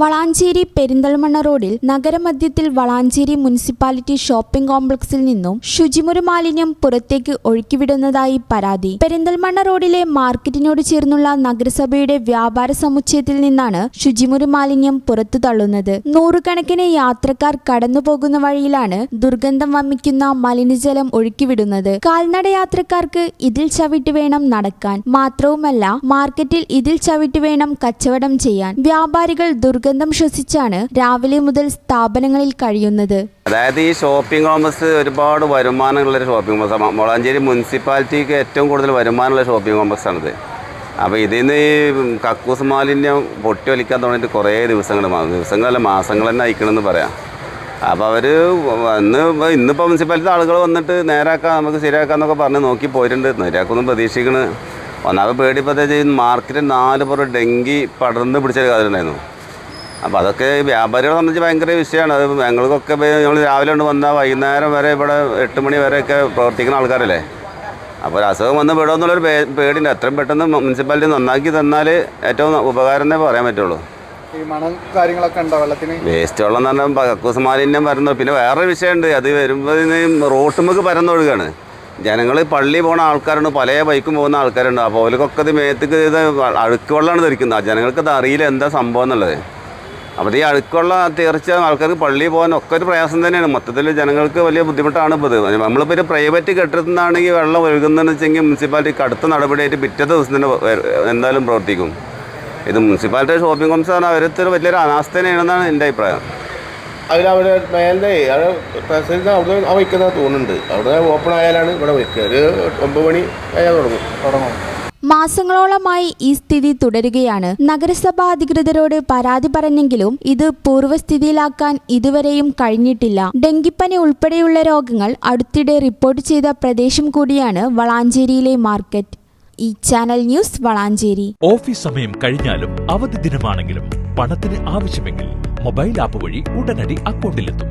വളാഞ്ചേരി പെരിന്തൽമണ്ണ റോഡിൽ നഗരമധ്യത്തിൽ Valanchery municipality shopping കോംപ്ലക്സിൽ നിന്നും ശുചിമുറി മാലിന്യം പുറത്തേക്ക് ഒഴുക്കിവിടുന്നതായി പരാതി. പെരിന്തൽമണ്ണ റോഡിലെ മാർക്കറ്റിനോട് ചേർന്നുള്ള നഗരസഭയുടെ വ്യാപാര സമുച്ചയത്തിൽ നിന്നാണ് ശുചിമുറി മാലിന്യം പുറത്തു തള്ളുന്നത്. നൂറുകണക്കിന് യാത്രക്കാർ കടന്നുപോകുന്ന വഴിയിലാണ് ദുർഗന്ധം വമിക്കുന്ന മലിനജലം ഒഴുക്കിവിടുന്നത്. കാൽനട യാത്രക്കാർക്ക് ഇതിൽ ചവിട്ട് വേണം നടക്കാൻ. മാത്രവുമല്ല മാർക്കറ്റിൽ ഇതിൽ ചവിട്ട് വേണം കച്ചവടം ചെയ്യാൻ. വ്യാപാരികൾ ദുർഗന്ധം ശ്വസിച്ചാണ് രാവിലെ മുതൽ സ്ഥാപനങ്ങളിൽ കഴിയുന്നത്. അതായത് ഈ ഷോപ്പിംഗ് കോംപ്ലക്സ് ഒരുപാട് വരുമാനമുള്ള ഒരു ഷോപ്പിംഗ് കോംപ്ലക്സ് മുളാഞ്ചേരി മുനിസിപ്പാലിറ്റിക്ക് ഏറ്റവും കൂടുതൽ വരുമാനമുള്ള ഷോപ്പിംഗ് കോംപ്ലക്സ് ആണിത്. അപ്പോൾ ഇതിൽ നിന്ന് ഈ കക്കൂസ് മാലിന്യം പൊട്ടി വലിക്കാൻ തുടങ്ങിയിട്ട് കുറേ ദിവസങ്ങൾ ദിവസങ്ങളല്ല മാസങ്ങൾ തന്നെ അയക്കണമെന്ന് പറയാം. അപ്പോൾ അവർ ഇന്ന് ഇന്നിപ്പോൾ മുനിസിപ്പാലിറ്റി ആളുകൾ വന്നിട്ട് നേരാക്കാം നമുക്ക് ശരിയാക്കാന്നൊക്കെ പറഞ്ഞ് നോക്കി പോയിട്ടുണ്ട്. നേരാക്കൊന്നും പ്രതീക്ഷിക്കണ്. ഒന്നാമത് ചെയ്യുന്ന മാർക്കറ്റ് നാല് പുറം ഡെങ്കി പടർന്ന് പിടിച്ചൊരു കാര്യമുണ്ടായിരുന്നു അപ്പോൾ അതൊക്കെ വ്യാപാരികളെ സംബന്ധിച്ച് ഭയങ്കര വിഷയമാണ്. അത് ഞങ്ങൾക്കൊക്കെ നമ്മൾ രാവിലെ കൊണ്ട് വന്നാൽ വൈകുന്നേരം വരെ ഇവിടെ എട്ട് മണി വരെയൊക്കെ പ്രവർത്തിക്കുന്ന ആൾക്കാരല്ലേ? അപ്പോൾ ഒരു അസുഖം വന്ന് വിടുമെന്നുള്ളൊരു പേ പേടിയുണ്ട്. എത്രയും പെട്ടെന്ന് മുനിസിപ്പാലിറ്റി നന്നാക്കി തന്നാൽ ഏറ്റവും ഉപകാരം എന്നേ പറയാൻ പറ്റുള്ളൂ. ഈ മണം കാര്യങ്ങളൊക്കെ ഉണ്ടോ വെള്ളത്തിന്? വേസ്റ്റ് വെള്ളം എന്ന് പറഞ്ഞാൽ കക്കൂസ് മാലിന്യം വരുന്നു. പിന്നെ വേറൊരു വിഷയമുണ്ട്. അത് വരുമ്പോൾ റോട്ടുമ്മക്ക് പരന്നൊഴുകാണ് ജനങ്ങൾ പള്ളി പോണ ആൾക്കാരുണ്ട് പല ബൈക്കും പോകുന്ന ആൾക്കാരുണ്ട്. അപ്പോൾ അവർക്കൊക്കെ ഇത് മേത്തേക്ക് ഇത് അഴുക്ക് വെള്ളമാണ് ധരിക്കുന്നത്. ജനങ്ങൾക്ക് ഇത് അറിയില്ല എന്താ സംഭവം എന്നുള്ളത്. അപ്പോൾ ഈ അഴുക്കുള്ള തീർച്ച ആൾക്കാർക്ക് പള്ളിയിൽ പോകാൻ ഒക്കെ ഒരു പ്രയാസം തന്നെയാണ്. മൊത്തത്തിൽ ജനങ്ങൾക്ക് വലിയ ബുദ്ധിമുട്ടാണ് ഇപ്പോൾ ഇത്. നമ്മളിപ്പോൾ ഒരു പ്രൈവറ്റ് കെട്ടിടത്തിൽ നിന്നാണെങ്കിൽ വെള്ളം ഒഴുകുന്നതെന്ന് വെച്ചെങ്കിൽ മുനിസിപ്പാലിറ്റി കടുത്ത നടപടിയായിട്ട് പിറ്റേ ദിവസം തന്നെ എന്തായാലും പ്രവർത്തിക്കും. ഇത് മുനിസിപ്പാലിറ്റി ഷോപ്പിംഗ് കോംസ് ആണ് അവരത്തിൽ വലിയൊരു അനാസ്ഥ തന്നെയാണെന്നാണ് എന്റെ അഭിപ്രായം. അതിലവിടെ മേലെ അവിടെ പ്രസിഡന്റ് അവിടെ വയ്ക്കുന്ന തോന്നുന്നുണ്ട്. അവിടെ ഓപ്പൺ ആയാലാണ് ഇവിടെ വയ്ക്കുക. ഒരു ഒമ്പത് മണി ആയാൽ തുടങ്ങും. തുടങ്ങും. മാസങ്ങളോളമായി ഈ സ്ഥിതി തുടരുകയാണ്. നഗരസഭാ അധികൃതരോട് പരാതി പറഞ്ഞെങ്കിലും ഇത് പൂർവസ്ഥിതിയിലാക്കാൻ ഇതുവരെയും കഴിഞ്ഞിട്ടില്ല. ഡെങ്കിപ്പനി ഉൾപ്പെടെയുള്ള രോഗങ്ങൾ അടുത്തിടെ റിപ്പോർട്ട് ചെയ്ത പ്രദേശം കൂടിയാണ് വളാഞ്ചേരിയിലെ മാർക്കറ്റ്. ഈ ചാനൽ ന്യൂസ് വളാഞ്ചേരി. ഓഫീസ് സമയം കഴിഞ്ഞാലും അവധി ദിനമാണെങ്കിലും പണത്തിന് ആവശ്യമെങ്കിൽ മൊബൈൽ ആപ്പ് വഴി ഉടനടി അക്കൗണ്ടിലെത്തും.